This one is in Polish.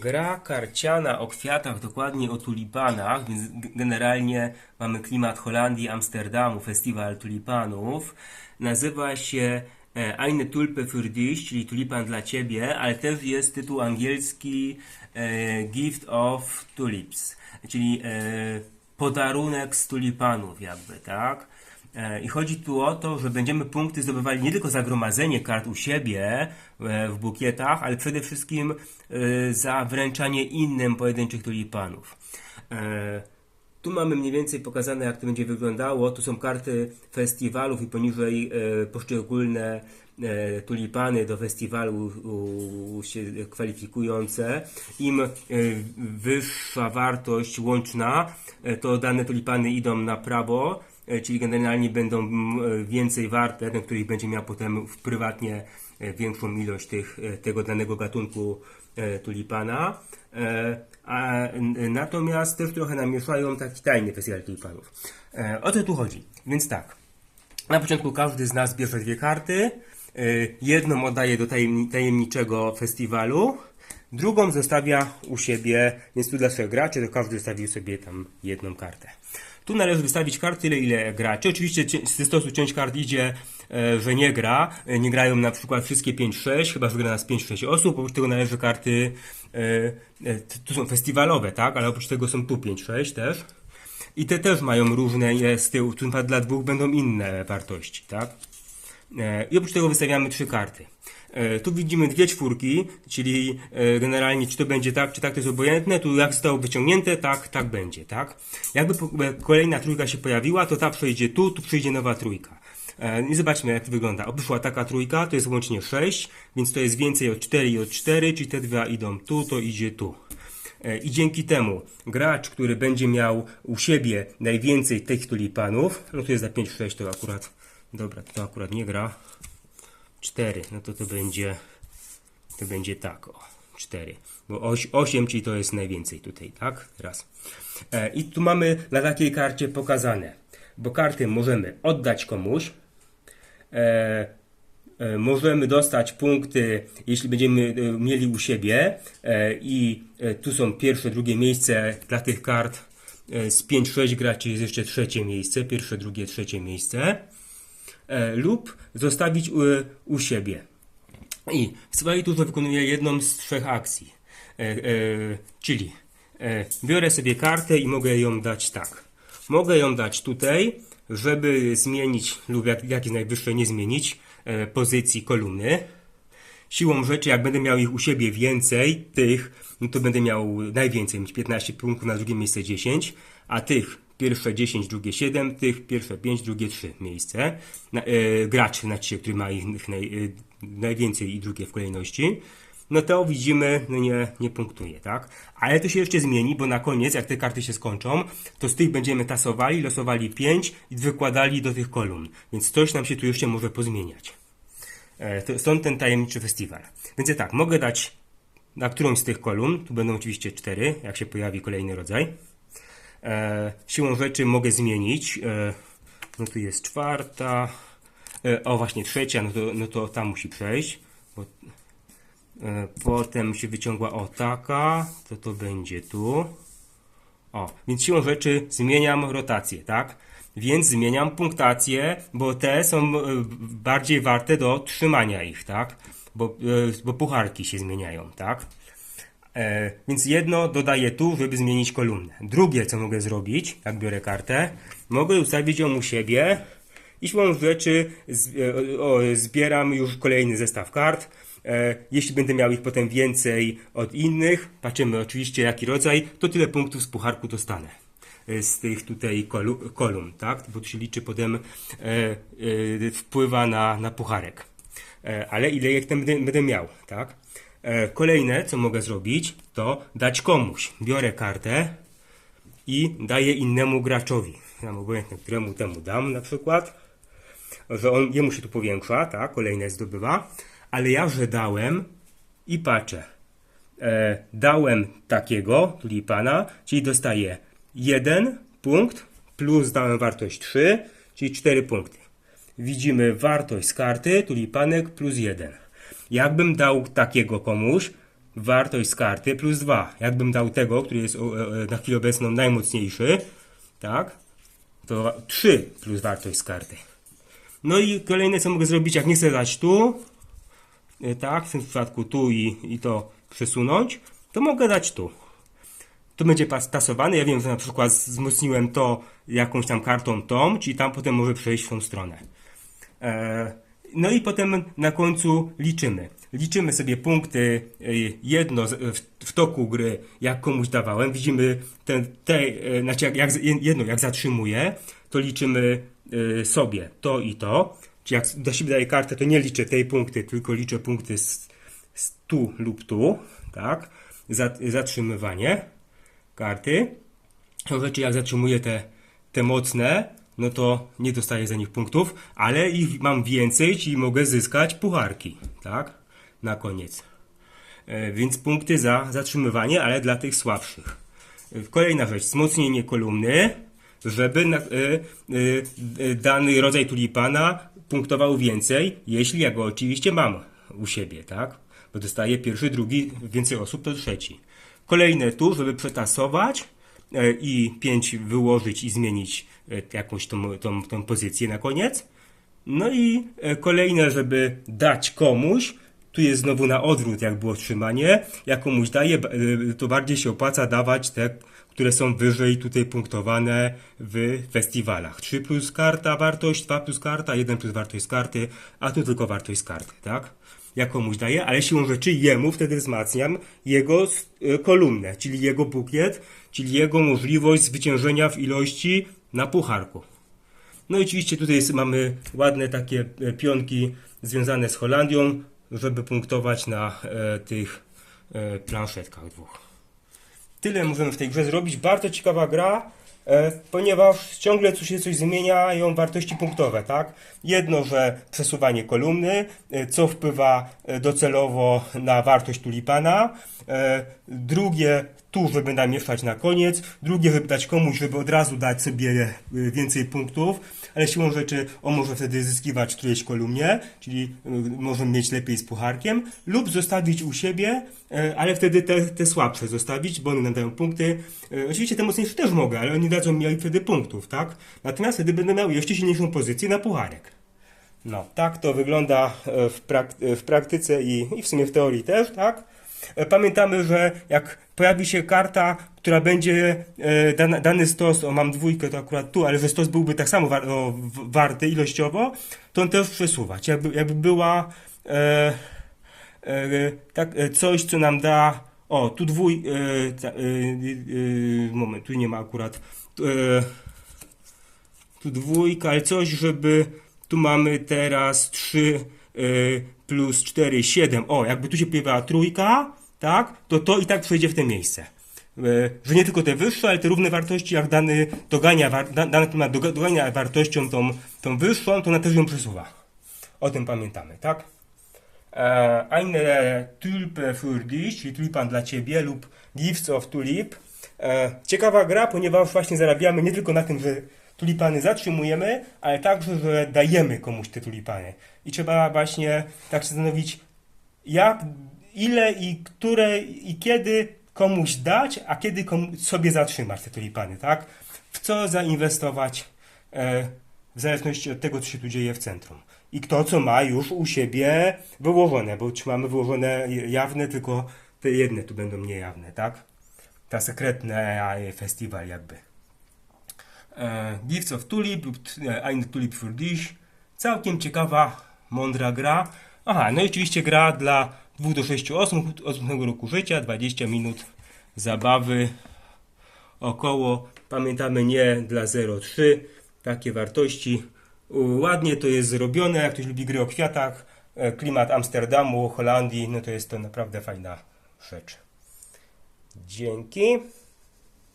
Gra karciana o kwiatach, dokładnie o tulipanach, więc generalnie mamy klimat Holandii, Amsterdamu, festiwal tulipanów. Nazywa się e, Eine Tulpe für dich, czyli tulipan dla ciebie, ale też jest tytuł angielski e, Gift of Tulips, czyli e, podarunek z tulipanów jakby, tak? E, I chodzi tu o to, że będziemy punkty zdobywali nie tylko za gromadzenie kart u siebie e, w bukietach, ale przede wszystkim e, za wręczanie innym pojedynczych tulipanów. Tu mamy mniej więcej pokazane, jak to będzie wyglądało. Tu są karty festiwalów i poniżej poszczególne tulipany do festiwalu się kwalifikujące. Im wyższa wartość łączna, to dane tulipany idą na prawo, czyli generalnie będą mm, e, więcej warte, ten, który będzie miał potem prywatnie e, większą ilość tych, e, tego danego gatunku e, tulipana. E, A natomiast też trochę namieszają taki tajny festiwal tulipanów. E, O co tu chodzi? Więc tak. Na początku każdy z nas bierze dwie karty. E, Jedną oddaje do tajemni- tajemniczego festiwalu, drugą zostawia u siebie, więc tu dla trzech graczy, to każdy zostawił sobie tam jedną kartę. Tu należy wystawić karty tyle, ile graczy. Oczywiście cie- z stosu część kart idzie, e, że nie gra. E, Nie grają na przykład wszystkie 5-6, chyba że gra nas 5-6 osób. Oprócz tego należy karty, e, tu są festiwalowe, tak? Ale oprócz tego są tu 5-6 też. I te też mają różne, z tyłu, tu dla dwóch będą inne wartości, tak? I oprócz tego wystawiamy trzy karty. E, Tu widzimy dwie czwórki, czyli e, generalnie czy to będzie tak, czy tak, to jest obojętne. Tu jak zostało wyciągnięte, tak, tak będzie, tak? Jakby e, kolejna trójka się pojawiła, to ta przejdzie tu, tu przyjdzie nowa trójka. I zobaczmy jak to wygląda. O, taka trójka, to jest łącznie 6, więc to jest więcej od 4 i od 4, czyli te dwa idą tu, to idzie tu. I dzięki temu gracz, który będzie miał u siebie najwięcej tych tulipanów, no tu jest za 5-6, to akurat, dobra, to akurat nie gra. 4, no to to będzie, to będzie tak, o, 4. Bo 8, czyli to jest najwięcej tutaj, tak? Raz. E, I tu mamy na takiej karcie pokazane, bo kartę możemy oddać komuś, e, e, możemy dostać punkty, jeśli będziemy e, mieli u siebie e, i tu są pierwsze, drugie miejsce dla tych kart z 5-6 graczy jest jeszcze trzecie miejsce, pierwsze, drugie, trzecie miejsce lub zostawić u, u siebie. I w tu wykonuję jedną z trzech akcji, e, e, czyli e, biorę sobie kartę i mogę ją dać tak. Mogę ją dać tutaj, żeby zmienić lub jak, jak jest najwyższe nie zmienić e, pozycji kolumny. Siłą rzeczy, jak będę miał ich u siebie więcej, tych, no to będę miał najwięcej, mieć 15 punktów, na drugie miejsce 10, a tych pierwsze 10, drugie 7, tych pierwsze 5, drugie 3 miejsce. Na, e, gracz, znaczy, który ma ich naj, e, najwięcej i drugie w kolejności. No to widzimy, no nie, nie punktuje, tak? Ale to się jeszcze zmieni, bo na koniec, jak te karty się skończą, to z tych będziemy tasowali, losowali 5 i wykładali do tych kolumn. Więc coś nam się tu jeszcze może pozmieniać. E, to, stąd ten tajemniczy festiwal. Więc tak, mogę dać na którąś z tych kolumn, tu będą oczywiście cztery, jak się pojawi kolejny rodzaj. E, siłą rzeczy mogę zmienić, e, no tu jest czwarta, e, o właśnie trzecia, no to, no to ta musi przejść, bo, e, potem się wyciągła o taka, to to będzie tu. O, więc siłą rzeczy zmieniam rotację, tak? Więc zmieniam punktację, bo te są e, bardziej warte do trzymania ich, tak? Bo, e, bo pucharki się zmieniają, tak? E, więc jedno dodaję tu, żeby zmienić kolumnę. Drugie, co mogę zrobić, jak biorę kartę, mogę ustawić ją u siebie i siłą rzeczy z, e, o, zbieram już kolejny zestaw kart. E, jeśli będę miał ich potem więcej od innych, patrzymy oczywiście jaki rodzaj, to tyle punktów z pucharku dostanę. E, Z tych tutaj kolu, kolumn, tak? Bo to się liczy potem, e, e, wpływa na, na pucharek. E, ale ile ich tam będę, miał, tak? E, kolejne, co mogę zrobić, to dać komuś. Biorę kartę i daję innemu graczowi. Tam obojętnie, któremu temu dam na przykład, że on, jemu się tu powiększa, tak? Kolejne zdobywa. Ale ja, że dałem i patrzę. E, dałem takiego tulipana, czyli dostaję jeden punkt plus dałem wartość 3, czyli 4 punkty. Widzimy wartość z karty tulipanek plus 1. Jakbym dał takiego komuś, wartość z karty plus 2. Jakbym dał tego, który jest e, e, na chwilę obecną najmocniejszy, tak, to 3 plus wartość z karty. No i kolejne, co mogę zrobić, jak nie chcę dać tu, e, tak, w tym przypadku tu i, i to przesunąć, to mogę dać tu. To będzie tasowane. Ja wiem, że na przykład wzmocniłem to jakąś tam kartą tą, czyli tam potem może przejść w tą stronę. E, no i potem na końcu liczymy. Liczymy sobie punkty e, jedno w, toku gry, jak komuś dawałem. Widzimy ten, te, e, znaczy jak, jak, jedno, jak zatrzymuję, to liczymy sobie to i to. Czyli jak do siebie daję kartę, to nie liczę tej punkty, tylko liczę punkty z, z tu lub tu, tak? Zat, zatrzymywanie karty. Są rzeczy, jak zatrzymuję te, te mocne, no to nie dostaję za nich punktów, ale ich mam więcej, czyli mogę zyskać pucharki, tak? Na koniec. E, więc punkty za zatrzymywanie, ale dla tych słabszych. E, Kolejna rzecz, wzmocnienie kolumny, żeby e, dany rodzaj tulipana punktował więcej, jeśli ja go oczywiście mam u siebie, tak? Bo dostaje pierwszy, drugi, więcej osób to trzeci. Kolejne tu, żeby przetasować i 5 wyłożyć i zmienić e, jakąś tą, tą, tą pozycję na koniec. No i e, kolejne, żeby dać komuś, tu jest znowu na odwrót, jak było trzymanie. Jak komuś daje, e, to bardziej się opłaca dawać te, które są wyżej tutaj punktowane w festiwalach. 3 plus karta wartość, 2 plus karta, 1 plus wartość karty, a tu tylko wartość karty, tak? Jak komuś daję, ale siłą rzeczy jemu wtedy wzmacniam jego e, kolumnę, czyli jego bukiet, czyli jego możliwość zwyciężenia w ilości na pucharku. No i oczywiście tutaj mamy ładne takie e, pionki związane z Holandią, żeby punktować na e, tych planszetkach dwóch. Tyle możemy w tej grze zrobić. Bardzo ciekawa gra, ponieważ ciągle tu się coś zmienia, ją wartości punktowe, tak? Jedno, że przesuwanie kolumny, e, co wpływa e, docelowo na wartość tulipana. E, drugie, tu, żeby namieszać na koniec. Drugie, żeby dać komuś, żeby od razu dać sobie e, więcej punktów, ale siłą rzeczy on może wtedy zyskiwać którejś kolumnie, czyli e, może mieć lepiej z pucharkiem, lub zostawić u siebie, e, ale wtedy te, te słabsze zostawić, bo one dają punkty. Oczywiście te mocniejsze też mogę, ale oni dadzą mi wtedy punktów, tak? Natomiast wtedy będę miał jeszcze silniejszą pozycję na pucharek. No, tak to wygląda w, prak w praktyce i, i w sumie w teorii też, tak? Pamiętamy, że jak pojawi się karta, która będzie e, dany stos, o mam dwójkę to akurat tu, ale że stos byłby tak samo war, o, warty ilościowo, to on też przesuwać. Jakby, jakby była e, e, tak, e, coś, co nam da. O, tu dwój. E, e, moment, tu nie ma akurat. Tu dwójka, ale coś, żeby tu mamy teraz 3 y, plus 4, 7. O, jakby tu się pojawiła trójka, tak, to to i tak przejdzie w te miejsce. Y, że nie tylko te wyższe, ale te równe wartości, jak dany dogania, dany temat doga- dogania wartością tą, tą wyższą, to ona też ją przesuwa. O tym pamiętamy, tak? E, eine Tulpe für dich, czyli tulipan dla ciebie lub Gifts of Tulip. E, ciekawa gra, ponieważ właśnie zarabiamy nie tylko na tym, że tulipany zatrzymujemy, ale także, że dajemy komuś te tulipany. I trzeba właśnie tak się zastanowić, jak, ile i które i kiedy komuś dać, a kiedy komu, sobie zatrzymać te tulipany, tak? W co zainwestować e, w zależności od tego, co się tu dzieje w centrum. I kto co ma już u siebie wyłożone, bo czy mamy wyłożone jawne, tylko te jedne tu będą niejawne, tak? Ta sekretne e, festiwal jakby. E, Gifts of Tulip lub e, Eine Tulip für dich. Całkiem ciekawa, mądra gra. Aha, no i oczywiście gra dla 2 do 6 osób od 8 roku życia, 20 minut zabawy około, pamiętamy nie dla 0,3, takie wartości. Ładnie to jest zrobione, jak ktoś lubi gry o kwiatach, e, klimat Amsterdamu, Holandii, no to jest to naprawdę fajna rzecz. Dzięki.